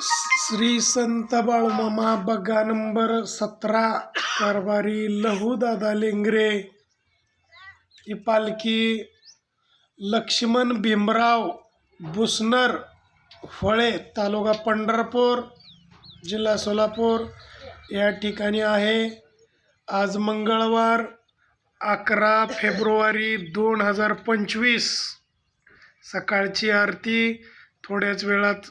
श्री संत Balumama Bagga number सतरा कारभारी लहूदादा लेंगरे. ही पालखी लक्ष्मण भीमराव बुसनर फळे तालुका पंढरपूर जिल्हा सोलापूर या ठिकाणी आहे. आज मंगळवार अकरा फेब्रुवारी दोन हजार पंचवीस. सकाळची आरती थोड्याच वेळात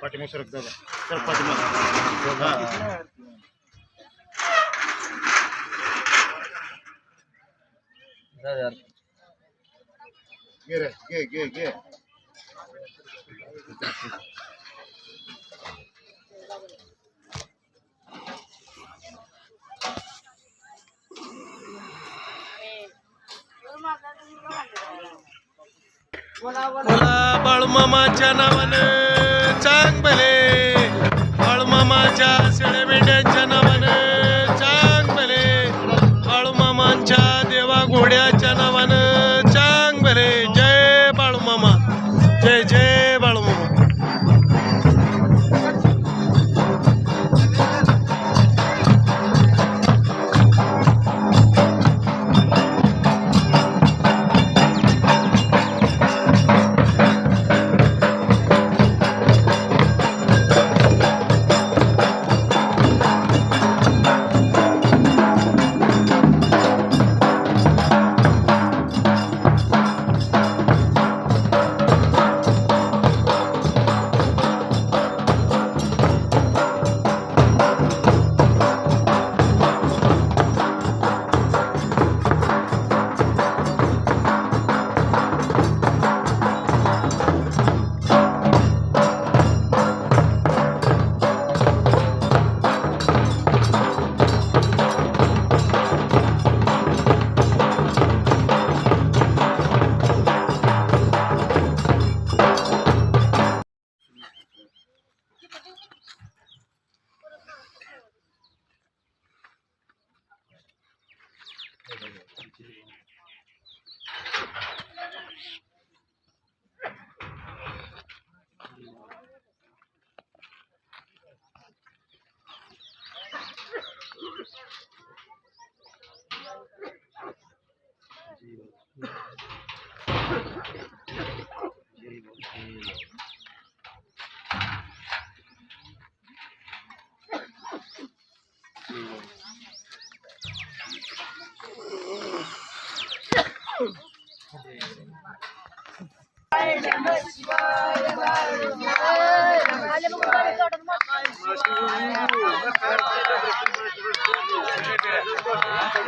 पाठीमाग सरक दादा सर पाठीमाग घे रे घे घे घे बोला बाळूमामाच्या नावानं.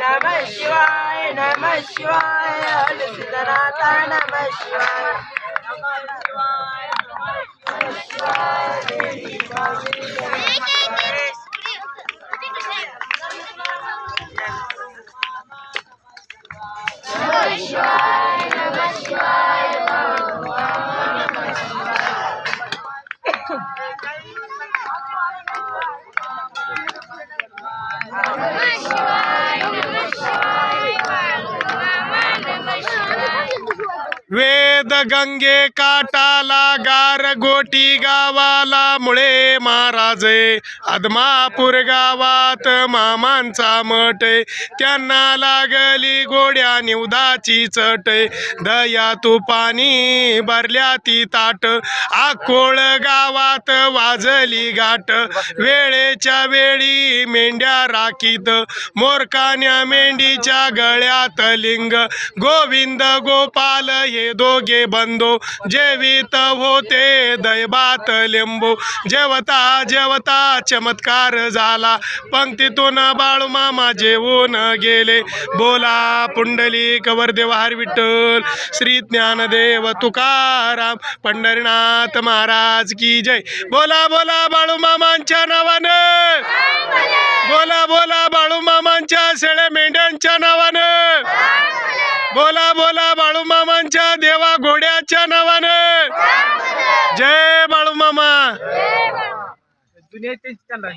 Namah Shivaya, Namah Shivaya, Hare Siddhartha, Namah Shivaya. Namah Shivaya, वेद गंगे काटाला गार गोटी गावाला मुळे महाराजे. आदमापूर गावात मामांचा मठ त्यांना लागली गोड्या निवदाची चट दया तुपानी भरल्या ती ताट. आकोळ गावात वाजली गाठ. वेळेच्या वेळी मेंढ्या राखीत. मोरकान्या मेंढीच्या गळ्यात लिंग. गोविंद गोपाल हे दोघे बंधू जेवित होते दैबात लिंबू. जेवता जेवता चमत्कार झाला. पंक्तीतून बाळूमामा जेवून गेले. बोला पुंडली कवरदेव हर विठ्ठल श्री ज्ञानदेव तुकाराम पंढरीनाथ महाराज की जय. बोला बोला बाळूमामांच्या नावानं. बोला बोला बाळूमामांच्या शेळ्या मेंढ्यांच्या नावानं. nem tem que andar.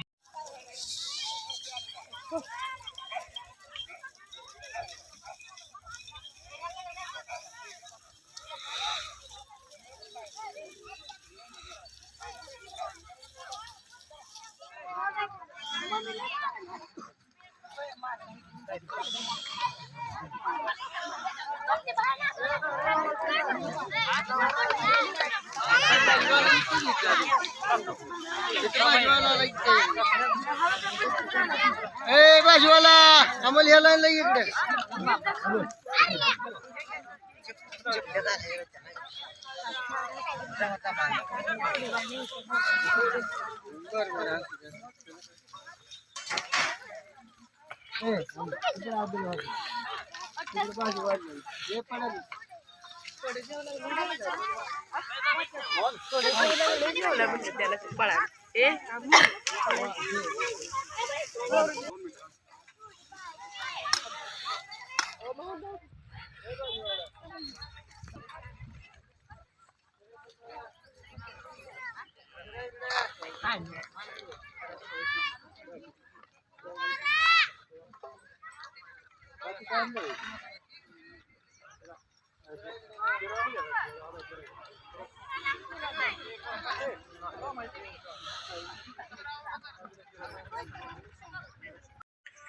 ಎಲ್ಲ ಇಟ್ಟೆ ఏ పడాలి పడాలి ఏ